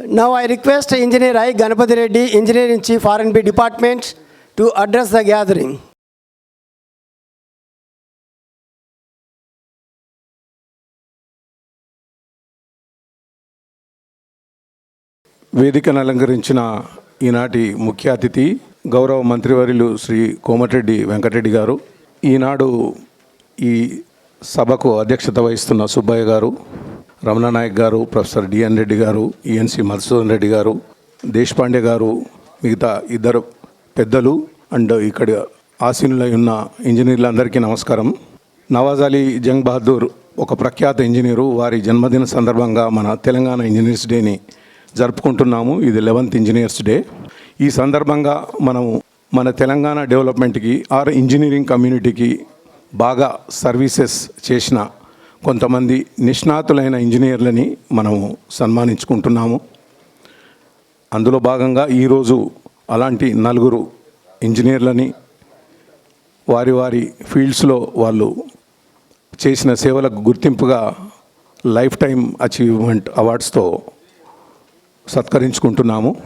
Now I request Engineer I. Ganapati Reddy, Engineering Chief R&B Department, to address the gathering. వేదికను అలంకరించిన ఈనాటి ముఖ్య అతిథి గౌరవ మంత్రివర్యులు శ్రీ కోమటిరెడ్డి వెంకటరెడ్డి గారు ఈనాడు ఈ సభకు అధ్యక్షత వహిస్తున్న సుబ్బయ్య గారు రమణ నాయక్ గారు ప్రొఫెసర్ డిఎన్ రెడ్డి గారు ఈఎన్సి మధుసూదన్ రెడ్డి గారు దేశపాండే గారు మిగతా ఇద్దరు పెద్దలు అండ్ ఇక్కడ ఆసీనులై ఉన్న ఇంజనీర్లందరికీ నమస్కారం. నవాజ్ అలీ జంగ్ బహదూర్ ఒక ప్రఖ్యాత ఇంజనీరు. వారి జన్మదిన సందర్భంగా మన తెలంగాణ ఇంజనీర్స్ డేని జరుపుకుంటున్నాము. ఇది లెవెంత్ ఇంజనీర్స్ డే. ఈ సందర్భంగా మనము మన తెలంగాణ డెవలప్మెంట్కి ఆర్ ఇంజనీరింగ్ కమ్యూనిటీకి బాగా సర్వీసెస్ చేసిన కొంతమంది నిష్ణాతులైన ఇంజనీర్లని మనము సన్మానించుకుంటున్నాము. అందులో భాగంగా ఈరోజు అలాంటి నలుగురు ఇంజనీర్లని వారి వారి ఫీల్డ్స్లో వాళ్ళు చేసిన సేవలకు గుర్తింపుగా లైఫ్ టైం అచీవ్మెంట్ అవార్డ్స్తో సత్కరించుకుంటున్నాము.